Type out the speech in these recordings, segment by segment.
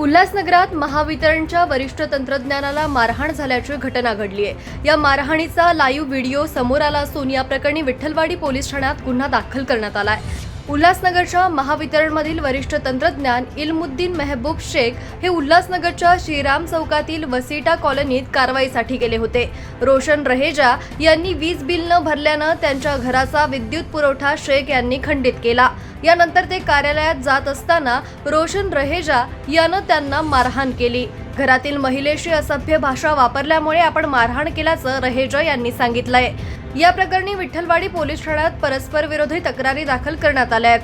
उल्हासनगरात महावितरणच्या वरिष्ठ तंत्रज्ञानाला मारहाण झाल्याची घटना घडली आहे. या मारहाणीचा लाईव्ह व्हिडिओ समोर आला असून या प्रकरणी विठ्ठलवाडी पोलीस ठाण्यात गुन्हा दाखल करण्यात आला आहे. उल्हासनगरच्या महावितरणमधील वरिष्ठ तंत्रज्ञान इल्मुद्दीन मेहबूब शेख हे उल्हासनगरच्या श्रीराम चौकातील वसिटा कॉलनीत कारवाईसाठी गेले होते. रोशन रहेजा यांनी वीज बिल न भरल्यानं त्यांच्या घराचा विद्युत पुरवठा शेख यांनी खंडित केला. यानंतर ते कार्यालयात जात असताना रोशन रहेजा यानं त्यांना मारहाण केली. घरातील महिलेशी असभ्य भाषा वापरल्यामुळे आपण मारहाण केल्याचं रहेजा यांनी सांगितलंय. या प्रकरणी विठ्ठलवाडी पोलीस ठाण्यात परस्पर विरोधी तक्रारी दाखल करण्यात आल्या आहेत.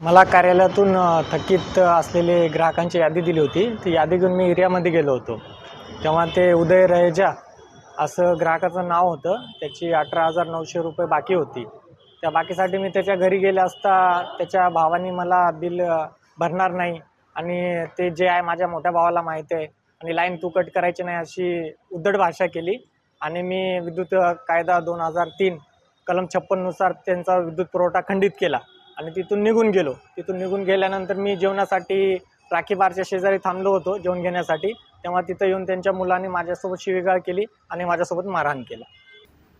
मला कार्यालयातून थकीत असलेले ग्राहकांची यादी दिली होती. ती यादी घेऊन मी एरियामध्ये गेलो होतो. तेव्हा ते उदय रहेजा असं ग्राहकाचं नाव होतं. त्याची अठरा हजार नऊशे रुपये बाकी होती. त्या बाकीसाठी मी त्याच्या घरी गेले असता त्याच्या भावाने मला बिल भरणार नाही. आणि ते जे आहे माझ्या मोठ्या भावाला माहीत आहे. आणि लाईन तू कट करायची नाही अशी उद्धट भाषा केली. आणि मी विद्युत कायदा दोन हजार तीन कलम छप्पननुसार त्यांचा विद्युत पुरवठा खंडित केला. आणि तिथून निघून गेलो. तिथून निघून गेल्यानंतर मी जेवणासाठी राखी बारच्या शेजारी थांबलो होतो जेवण घेण्यासाठी. तेव्हा तिथं येऊन त्यांच्या मुलांनी माझ्यासोबत शिवीगाळ केली आणि माझ्यासोबत मारहाण केला.